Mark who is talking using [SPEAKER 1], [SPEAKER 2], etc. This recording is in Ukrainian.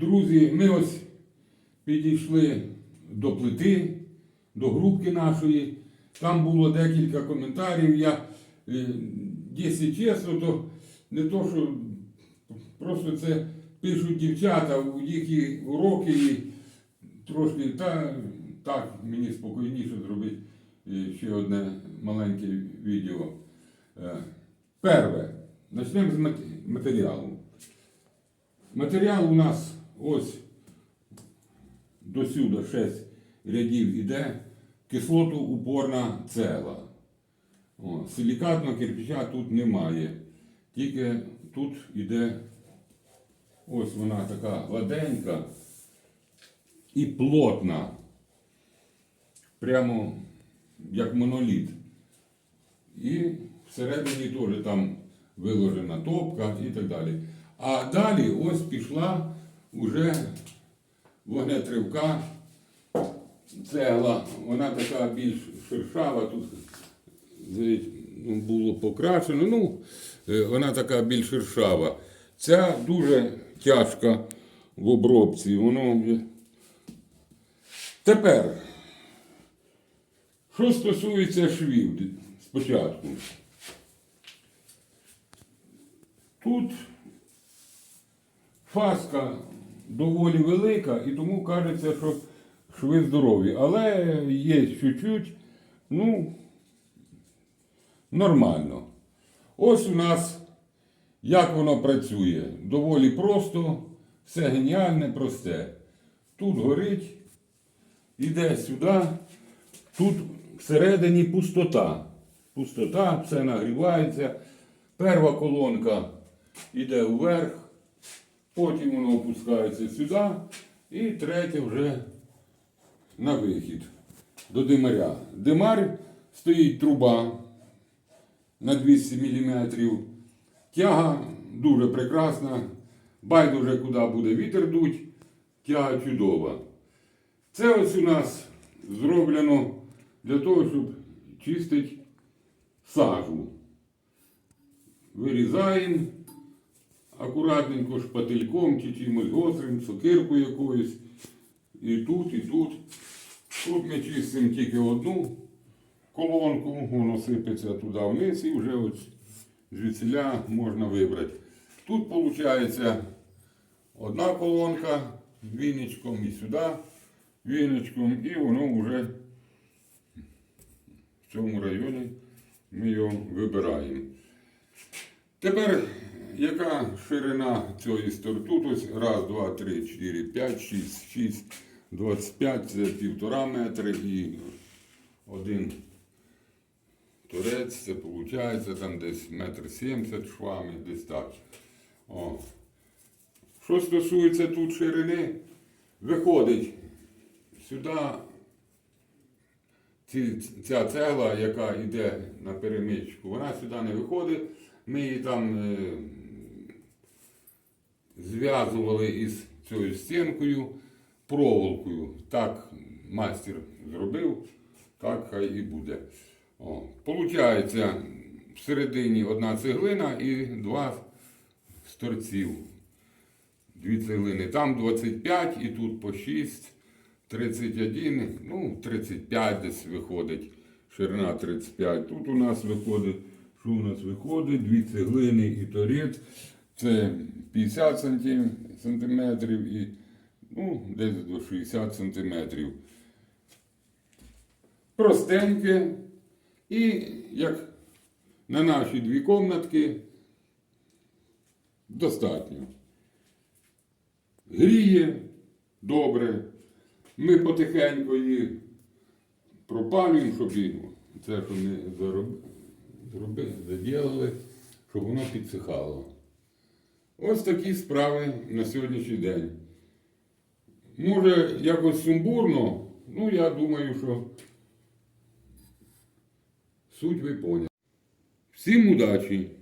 [SPEAKER 1] Друзі, ми ось підійшли до плити, до групки нашої. Там було декілька коментарів. Я, е, якщо чесно, то не то, що просто це пишуть дівчата у їхні уроки і трошки та, так мені спокійніше зробити е, ще одне маленьке відео. Е, Перше, почнемо з матеріалу. Матеріал у нас ось до сюди 6 рядів іде кислоту упорна цегла. Силікатного кирпича тут немає. Тільки тут іде ось вона така гладенька і плотна. Прямо як моноліт. І всередині теж там виложена топка і так далі. А далі ось пішла уже вогнетривка цегла. Вона така більш шершава, тут ну, було покрашено. Ну, е, вона така більш шершава. Ця дуже тяжка в обробці. Воно... Тепер, що стосується швів спочатку. Тут фаска доволі велика, і тому кажеться, що шви здорові. Але є чуть-чуть, ну, нормально. Ось у нас як воно працює. Доволі просто, все геніальне, просте. Тут горить, іде сюди, тут всередині пустота. Пустота, все нагрівається. Перша колонка йде вверх, потім воно опускається сюди, і третя вже на вихід до димаря. Димар стоїть труба на 200 мм. Тяга дуже прекрасна. Байдуже, куди буде вітер дуть, тяга чудова. Це ось у нас зроблено для того, щоб чистити сажу. Вирізаємо акуратненько шпательком чи чимось гострим, сокиркою якоюсь. І тут, і тут. Тут ми чистимо тільки одну колонку, воно сипеться туди вниз і вже ось звідсіля можна вибрати. Тут виходить одна колонка віничком і сюди віничком, і воно вже в цьому районі ми його вибираємо. Тепер яка ширина цієї? Тут ось раз, два, три, чотири, п'ять, шість, шість, двадцять п'ять, це півтора метри і один торець, це виходить там десь метр сімдесят швами, десь так. О. Що стосується тут ширини, виходить сюди ця цегла, яка йде на перемичку, вона сюди не виходить. Ми її там е, зв'язували із цією стінкою проволокою. Так майстер зробив, так хай і буде. Получається всередині одна цеглина і два з торців. Дві цеглини. Там 25 і тут по 6, 31, ну 35 десь виходить. Ширина 35. Тут у нас виходить, що у нас виходить? Дві цеглини і торець. Це 50 сантиметрів і ну, десь до 60 сантиметрів. Простеньке. І як на наші дві комнатки достатньо. Гріє добре. Ми потихеньку її пропалюємо, щоб це, що ми зробили, заділили, щоб воно підсихало. Ось такі справи на сьогоднішній день. Може, якось сумбурно, ну я думаю, що суть ви поняли. Всім удачі!